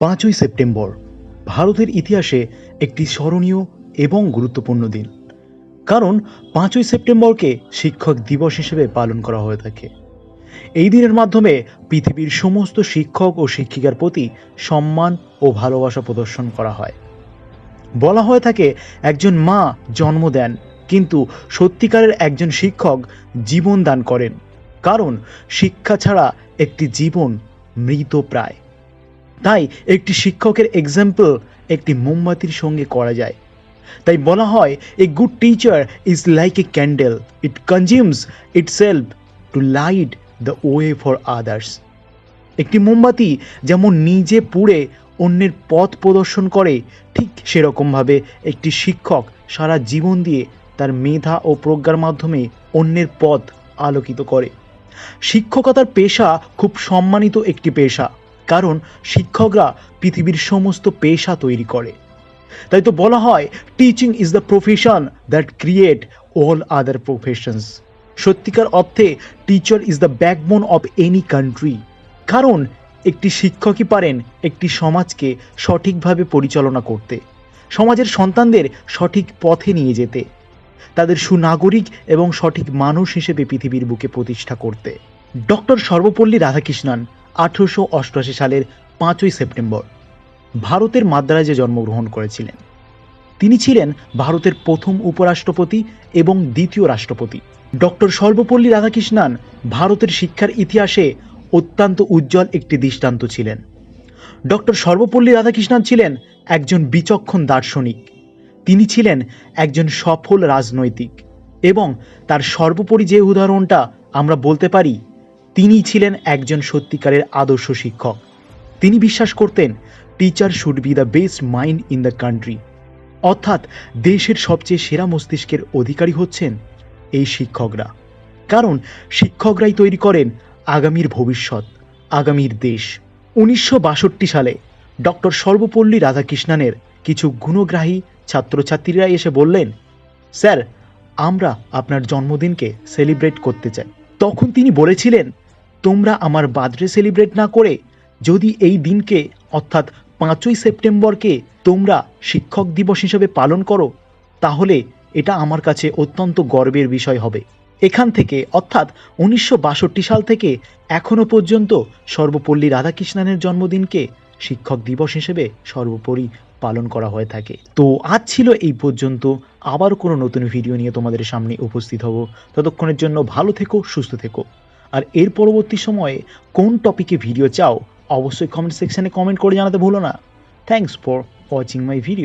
পাঁচই সেপ্টেম্বর, ভারতের ইতিহাসে একটি স্মরণীয় এবং গুরুত্বপূর্ণ দিন। কারণ পাঁচই সেপ্টেম্বরকে শিক্ষক দিবস হিসেবে পালন করা হয়ে থাকে। এই দিনের মাধ্যমে পৃথিবীর সমস্ত শিক্ষক ও শিক্ষিকার প্রতি সম্মান ও ভালোবাসা প্রদর্শন করা হয়। বলা হয়ে থাকে, একজন মা জন্ম দেন, কিন্তু সত্যিকারের একজন শিক্ষক জীবন দান করেন। কারণ শিক্ষা ছাড়া একটি জীবন মৃত প্রায় তাই একটি শিক্ষকের এক্সাম্পল একটি মোমবাতির সঙ্গে করা যায়। তাই বলা হয় a good teacher is like a candle it consumes itself to light the way for others একটি মোমবাতি যেমন নিজে পুড়ে অন্যের পথ প্রদর্শন করে, ঠিক সেরকমভাবে একটি শিক্ষক সারা জীবন দিয়ে তার মেধা ও প্রজ্ঞার মাধ্যমে অন্যের পথ আলোকিত করে। শিক্ষকতার পেশা খুব সম্মানিত একটি পেশা। কারণ শিক্ষকরা পৃথিবীর সমস্ত পেশা তৈরি করে। তাই তো বলা হয় teaching is the profession that create all other professions সত্যিকার অর্থে teacher is the backbone of any country কারণ, একটি শিক্ষকই পারেন একটি সমাজকে সঠিকভাবে পরিচালনা করতে। সমাজের সন্তানদের সঠিক পথে নিয়ে যেতে। তাদের সুনাগরিক এবং সঠিক মানুষ হিসেবে পৃথিবীর বুকে প্রতিষ্ঠা করতে। ডক্টর সর্বপল্লী রাধাকৃষ্ণন আঠেরোশো অষ্টআশি সালের পাঁচই সেপ্টেম্বর ভারতের মাদ্রাজে জন্মগ্রহণ করেছিলেন। তিনি ছিলেন ভারতের প্রথম উপরাষ্ট্রপতি এবং দ্বিতীয় রাষ্ট্রপতি। ডক্টর সর্বপল্লী রাধাকৃষ্ণন ভারতের শিক্ষার ইতিহাসে অত্যন্ত উজ্জ্বল একটি দৃষ্টান্ত ছিলেন। ডক্টর সর্বপল্লী রাধাকৃষ্ণন ছিলেন একজন বিচক্ষণ দার্শনিক। তিনি ছিলেন একজন সফল রাজনৈতিক এবং তার সর্বোপরি যে উদাহরণটা আমরা বলতে পারি তিনি ছিলেন একজন সত্যিকারের আদর্শ শিক্ষক। তিনি বিশ্বাস করতেন teacher should be the best mind in the country অর্থাৎ, দেশের সবচেয়ে সেরা মস্তিষ্কের অধিকারী হচ্ছেন এই শিক্ষকরা। কারণ, শিক্ষকরাই তৈরি করেন আগামীর ভবিষ্যৎ, আগামীর দেশ। উনিশশো বাষট্টি সালে ডক্টর সর্বপল্লী রাধাকৃষ্ণানের কিছু গুণগ্রাহী ছাত্রছাত্রীরা এসে বললেন স্যার আমরা আপনার জন্মদিনকে সেলিব্রেট করতে চাই। তখন তিনি বলেছিলেন তোমরা আমার বার্থডে সেলিব্রেট না করে যদি এই দিনকে, অর্থাৎ পাঁচই সেপ্টেম্বরকে, তোমরা শিক্ষক দিবস হিসেবে পালন করো, তাহলে এটা আমার কাছে অত্যন্ত গর্বের বিষয় হবে। এখান থেকে, অর্থাৎ উনিশশো বাষট্টি সাল থেকে এখনও পর্যন্ত সর্বপল্লী রাধাকৃষ্ণনের জন্মদিনকে শিক্ষক দিবস হিসেবে সর্বোপরি পালন করা হয়ে থাকে। তো আজ ছিল এই পর্যন্ত। আবার কোনো নতুন ভিডিও নিয়ে তোমাদের সামনে উপস্থিত হব। ততক্ষণের জন্য ভালো থেকো, সুস্থ থেকো। আর এর পরবর্তী সময়ে কোন টপিকে ভিডিও চাও, অবশ্যই কমেন্ট সেকশানে কমেন্ট করে জানাতে ভুলো না। Thanks for watching my video